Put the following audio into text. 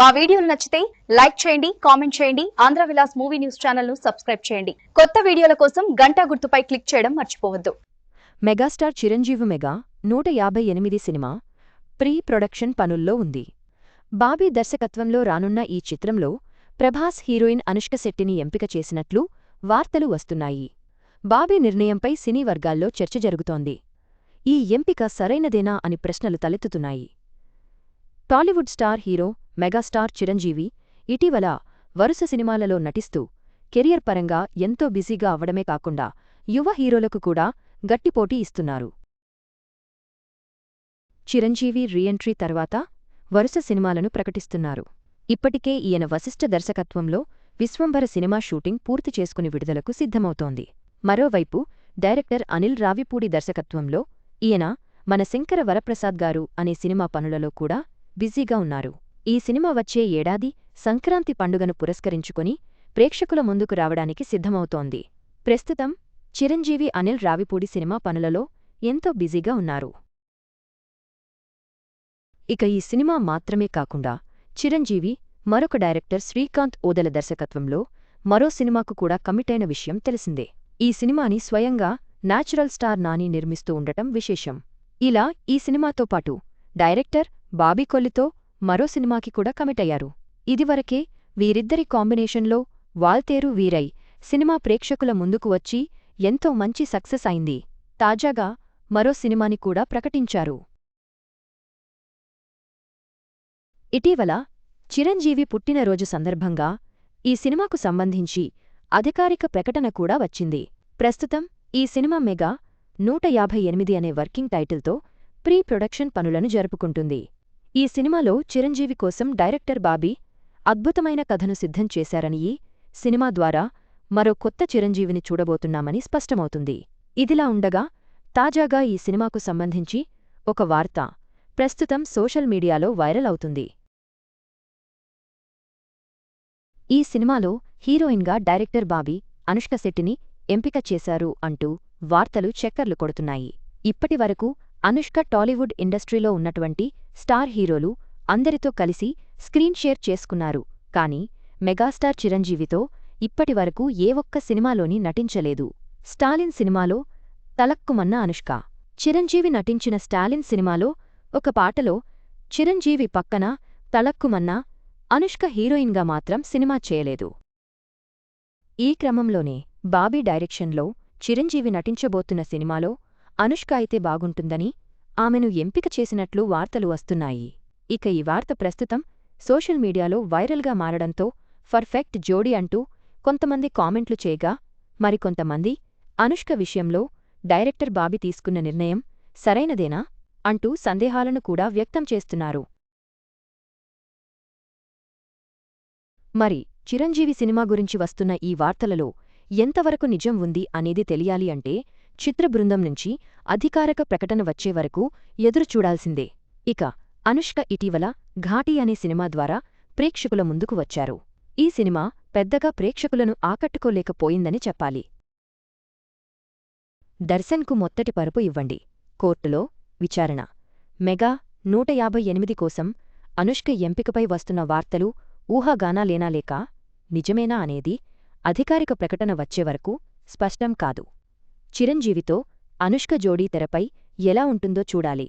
మా వీడియోలు నచ్చితే లైక్ చేయండి కామెంట్ చేయండి ఆంధ్ర విలాస్ మూవీ న్యూస్ ఛానల్ను సబ్స్క్రైబ్ చేయండి. కొత్త వీడియోల కోసం గంటా గుర్తుపై క్లిక్ చేయడం మర్చిపోవద్దు. మెగాస్టార్ చిరంజీవి మెగా నూట యాభై ఎనిమిది సినిమా ప్రీ ప్రొడక్షన్ పనుల్లో ఉంది. బాబీ దర్శకత్వంలో రానున్న ఈ చిత్రంలో ప్రభాస్ హీరోయిన్ అనుష్క శెట్టిని ఎంపిక చేసినట్లు వార్తలు వస్తున్నాయి. బాబీ నిర్ణయంపై సినీ వర్గాల్లో చర్చ జరుగుతోంది. ఈ ఎంపిక సరైనదేనా అని ప్రశ్నలు తలెత్తుతున్నాయి. Tollywood star hero megastar Chiranjeevi ఇటీవల వరుస సినిమాలలో నటిస్తూ కెరియర్ పరంగా ఎంతో బిజీగా అవడమే కాకుండా యువ హీరోలకు కూడా గట్టిపోటీ ఇస్తున్నారు. చిరంజీవి రీఎంట్రీ తర్వాత వరుస సినిమాలను ప్రకటిస్తున్నారు. ఇప్పటికే ఈయన వశిష్ఠ దర్శకత్వంలో విశ్వంభర సినిమా షూటింగ్ పూర్తి చేసుకుని విడుదలకు సిద్ధమవుతోంది. మరోవైపు డైరెక్టర్ అనిల్ రావిపూడి దర్శకత్వంలో ఈయన మన శంకర వరప్రసాద్ గారు అనే సినిమా పనులలో కూడా బిజీగా ఉన్నారు. ఈ సినిమా వచ్చే ఏడాది సంక్రాంతి పండుగను పురస్కరించుకుని ప్రేక్షకుల ముందుకు రావడానికి సిద్ధమవుతోంది. ప్రస్తుతం చిరంజీవి అనిల్ రావిపూడి సినిమా పనులలో ఎంతో బిజీగా ఉన్నారు. ఇక ఈ సినిమా మాత్రమే కాకుండా చిరంజీవి మరొక డైరెక్టర్ శ్రీకాంత్ ఓదల దర్శకత్వంలో మరో సినిమాకు కూడా కమిటైన విషయం తెలిసిందే. ఈ సినిమాని స్వయంగా నాచురల్ స్టార్ నాని నిర్మిస్తూ ఉండటం విశేషం. ఇలా ఈ సినిమాతో పాటు డైరెక్టర్ బాబీకొల్లితో మరో సినిమాకి కూడా కమిట్ అయ్యారు ఇదివరకే వీరిద్దరి కాంబినేషన్లో వాల్తేరు వీరై సినిమా ప్రేక్షకుల ముందుకు వచ్చి ఎంతో మంచి సక్సెస్ అయింది. తాజాగా మరో సినిమాని కూడా ప్రకటించారు. ఇటీవల చిరంజీవి పుట్టినరోజు సందర్భంగా ఈ సినిమాకు సంబంధించి అధికారిక ప్రకటన కూడా వచ్చింది. ప్రస్తుతం ఈ సినిమా మెగా నూట యాభై ఎనిమిది అనే వర్కింగ్ టైటిల్తో ప్రీ ప్రొడక్షన్ పనులను జరుపుకుంటుంది. ఈ సినిమాలో చిరంజీవి కోసం డైరెక్టర్ బాబీ అద్భుతమైన కథను సిద్ధం చేశారని ఈ సినిమా ద్వారా మరో కొత్త చిరంజీవిని చూడబోతున్నామని స్పష్టమవుతుంది. ఇదిలా ఉండగా తాజాగా ఈ సినిమాకు సంబంధించి ఒక వార్త ప్రస్తుతం సోషల్ మీడియాలో వైరల్ అవుతుంది. ఈ సినిమాలో హీరోయిన్గా డైరెక్టర్ బాబీ అనుష్క శెట్టిని ఎంపిక చేశారు అంటూ వార్తలు చక్కర్లు కొడుతున్నాయి. ఇప్పటివరకు అనుష్క టాలీవుడ్ ఇండస్ట్రీలో ఉన్నటువంటి స్టార్ హీరోలు అందరితో కలిసి స్క్రీన్ షేర్ చేసుకున్నారు. కానీ మెగాస్టార్ చిరంజీవితో ఇప్పటివరకు ఏ ఒక్క సినిమాలోని నటించలేదు. స్టాలిన్ సినిమాలో తలక్కుమన్న అనుష్క. చిరంజీవి నటించిన స్టాలిన్ సినిమాలో ఒక పాటలో చిరంజీవి పక్కన తలక్కుమన్న అనుష్క హీరోయిన్గా మాత్రం సినిమా చేయలేదు. ఈ క్రమంలోనే బాబీ డైరెక్షన్లో చిరంజీవి నటించబోతున్న సినిమాలో అనుష్క అయితే బాగుంటుందని ఆమెను ఎంపిక చేసినట్లు వార్తలు వస్తున్నాయి. ఇక ఈ వార్త ప్రస్తుతం సోషల్ మీడియాలో వైరల్గా మారడంతో పర్ఫెక్ట్ జోడీ అంటూ కొంతమంది కామెంట్లు చేయగా మరికొంతమంది అనుష్క విషయంలో డైరెక్టర్ బాబి తీసుకున్న నిర్ణయం సరైనదేనా అంటూ సందేహాలను కూడా వ్యక్తం చేస్తున్నారు. మరి చిరంజీవి సినిమా గురించి వస్తున్న ఈ వార్తలలో ఎంతవరకు నిజం ఉంది అనేది తెలియాలి అంటే చిత్ర బృందం నుంచి అధికారక ప్రకటన వచ్చే వరకు ఎదురుచూడాల్సిందే ఇక అనుష్క ఇటీవల ఘాటీ అనే సినిమా ద్వారా ప్రేక్షకుల ముందుకు వచ్చారు. ఈ సినిమా పెద్దగా ప్రేక్షకులను ఆకట్టుకోలేకపోయిందని చెప్పాలి. దర్శన్కు మొత్తటి పరుపు ఇవ్వండి. కోర్టులో విచారణ. మెగా నూట యాభై ఎనిమిది కోసం అనుష్క ఎంపికపై వస్తున్న వార్తలు ఊహాగానాలేనా లేక నిజమేనా అనేది అధికారిక ప్రకటన వచ్చే వరకు స్పష్టం కాదు. చిరంజీవితో అనుష్క జోడీ తెరపై ఎలా ఉంటుందో చూడాలి.